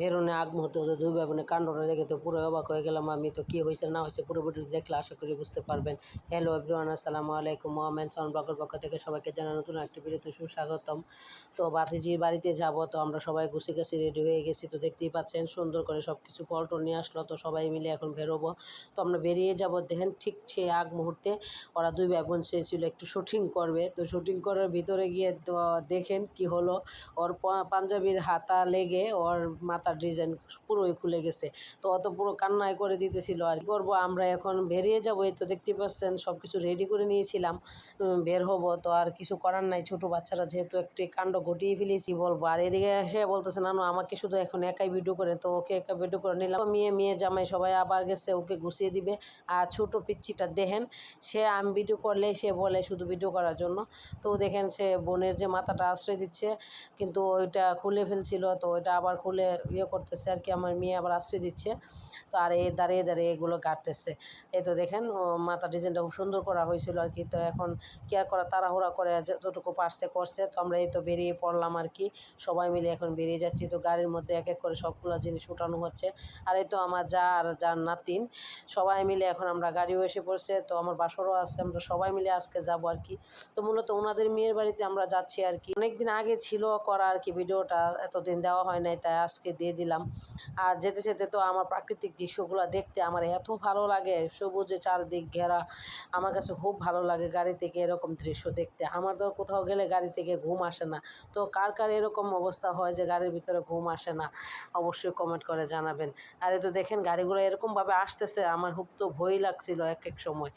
বেরোনে আগ মুহূর্তে ওদের দুই ভাই বোনের কাণ্ডটা দেখে তো পুরো অবাক হয়ে গেলাম। আমি তো কী হয়েছে, না হয়েছে পুরো ভিডিও দেখলে আশা করি বুঝতে পারবেন। হ্যালো এভরিওয়ান আসসালামু আলাইকুম। মোহামেন সন ব্লগের পক্ষ থেকে সবাইকে জানা নতুন একটি ভিডিওতে সুস্বাগতম। তো বাতিজির বাড়িতে যাব, তো আমরা সবাই গুছি গেছি রেডি হয়ে গেছি। তো দেখতেই পাচ্ছেন সুন্দর করে সব কিছু পল্টন নিয়ে আসলো। তো সবাই মিলে এখন বেরোবো। তো আমরা বেরিয়ে যাব। দেখেন ঠিক সেই আগ মুহূর্তে ওরা দুই ভাই বোন চেয়েছিল একটু শুটিং করবে। তো শুটিং করার ভিতরে গিয়ে তো দেখেন কি হলো। ওর পাঞ্জাবির হাতা লেগে ওর মাথার ডিজাইন পুরোই খুলে গেছে। তো অত পুরো কান্নায় করে দিতেছিল আর করব, আমরা এখন বেরিয়ে যাব, এই তো দেখতে পাচ্ছেন সব কিছু রেডি করে নিয়েছিলাম বের হব। তো আর কিছু করার নাই, ছোট বাচ্চারা যেহেতু একটি কাণ্ড ঘটিয়ে ফেলেছি বলব। আর এদিকে এসে বলতেছে, নানু, আমাকে শুধু এখন একাই ভিডিও করে, তো ওকে একা ভিডিও করে নিলাম। মেয়ে মেয়ে জামাই সবাই আবার গেছে, ওকে গুছিয়ে দিবে। আর ছোট পিচ্ছিটা দেখেন, সে আমি ভিডিও করলে, সে বলে শুধু ভিডিও করার জন্য। তো দেখেন, সে বোনের যে মাথাটা আশ্রয় দিচ্ছে, কিন্তু ওইটা খুলে ফেলছিল, তো ওইটা আবার খুলে ইয়ে করতেছে আর কি, আমার মেয়ে আবার আশ্রয় দিচ্ছে। তো আর এই দাঁড়িয়ে দাঁড়িয়ে এগুলো কাটতেছে। এই তো দেখেন মাথা ডিজাইনটা খুব সুন্দর করা হয়েছিল আর কি। তো এখন কেয়ার করা, তাড়াহুড়া করে যতটুকু পারছে করছে। তো আমরা এই তো বেরিয়ে পড়লাম আর কি। সবাই মিলে এখন বেরিয়ে যাচ্ছি। তো গাড়ির মধ্যে এক এক করে সবগুলো জিনিস উঠানো হচ্ছে। আর এই তো আমার যা আর যার নাতিন, সবাই মিলে এখন আমরা গাড়িও এসে পড়ছে। তো আমার বাসরও আছে, আমরা সবাই মিলে আজকে যাব আর কি। তো মূলত ওনাদের মেয়ের বাড়িতে আমরা যাচ্ছি আর কি। অনেকদিন আগে ছিল করা আর কি ভিডিওটা, এতদিন দেওয়া হয় নাই, তাই আজকে দিয়ে দিলাম। আর যেতে যেতে তো আমার প্রাকৃতিক দৃশ্যগুলো দেখতে আমার এত ভালো লাগে, সবুজে চারদিক ঘেরা, আমার কাছে খুব ভালো লাগে গাড়ি থেকে এরকম দৃশ্য দেখতে। আমার তো কোথাও গেলে গাড়ি থেকে ঘুম আসে না। তো কার কার এরকম অবস্থা হয় যে গাড়ির ভিতরে ঘুম আসে না, অবশ্যই কমেন্ট করে জানাবেন। আর তো দেখেন গাড়িগুলো এরকমভাবে আসতেছে, আমার খুব তো ভয় লাগছিল এক এক সময়।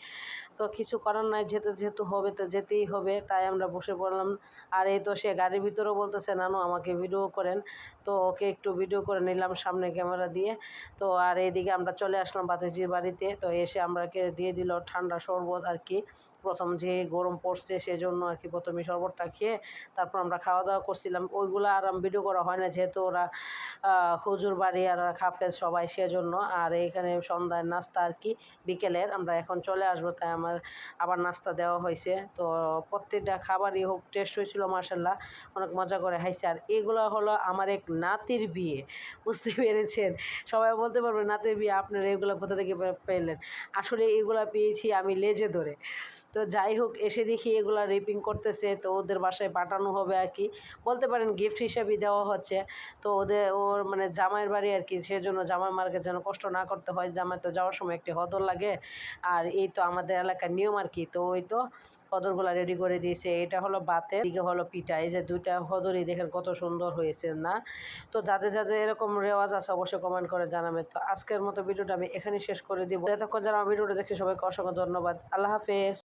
তো কিছু করার নাই যেহেতু যেহেতু হবে তো যেতেই হবে, তাই আমরা বসে পড়লাম। আর এই তো সে গাড়ির ভিতরেও বলতেছে, নানু আমাকে ভিডিও করেন। তো ওকে একটু ভিডিও করে নিলাম সামনে ক্যামেরা দিয়ে। তো আর এইদিকে আমরা চলে আসলাম বাতিজির বাড়িতে। তো এসে আমরাকে দিয়ে দিল ঠান্ডা শরবত আর কি। প্রথম যে গরম পড়ছে সেজন্য আর কি প্রথমে শরবতটা খেয়ে তারপর আমরা খাওয়া দাওয়া করছিলাম। ওইগুলো আর ভিডিও করা হয় না যেহেতু ওরা হুজুর বাড়ি আর হাফেজ সবাই সেজন্য। আর এইখানে সন্ধ্যায় নাস্তা আর কি বিকেলের আমরা এখন চলে আসব। তাই আমার আবার নাস্তা দেওয়া হয়েছে। তো প্রত্যেকটা খাবারই হোক টেস্ট হয়েছিল মার্শাল্লাহ অনেক মজা করে খাইছে। আর এগুলো হলো আমার এক নাতির বিয়ে। বুঝতে পেরেছেন। সবাই বলতে পারবে নাতির বিয়ে, আপনারা এগুলো কোথা থেকে পেলেন? আসলে এগুলো পেয়েছি আমি লেজে ধরে। তো যাই হোক, এসে দেখি এগুলো রিপিং করতেছে, তো ওদের বাসায় পাঠানো হবে আর কি। বলতে পারেন গিফট হিসেবে দেওয়া হচ্ছে। তো ওদের, ওর মানে জামাইয়ের বাড়ি আর কি, সেজন্য জামাই মার্কে যেন কষ্ট না করতে হয়। জামাই তো যাওয়ার সময় একটি হদর লাগে। আর এই তো আমাদের এলাকার নিয়ম আর কি, তো ওই তো হদরগুলো রেডি করে দিয়েছে। এটা হলো বাতে দিকে হলো পিঠা। এই যে দুইটা হদরই দেখেন কত সুন্দর হয়েছে না? তো যাদের যাদের এরকম রেওয়াজ আছে অবশ্যই কমেন্ট করে জানাবে। তো আজকের মতো ভিডিওটা আমি এখানে শেষ করে দিব। এতক্ষণ যারা ভিডিওটা দেখছি সবাইকে অসংখ্য ধন্যবাদ। আল্লাহ হাফেজ।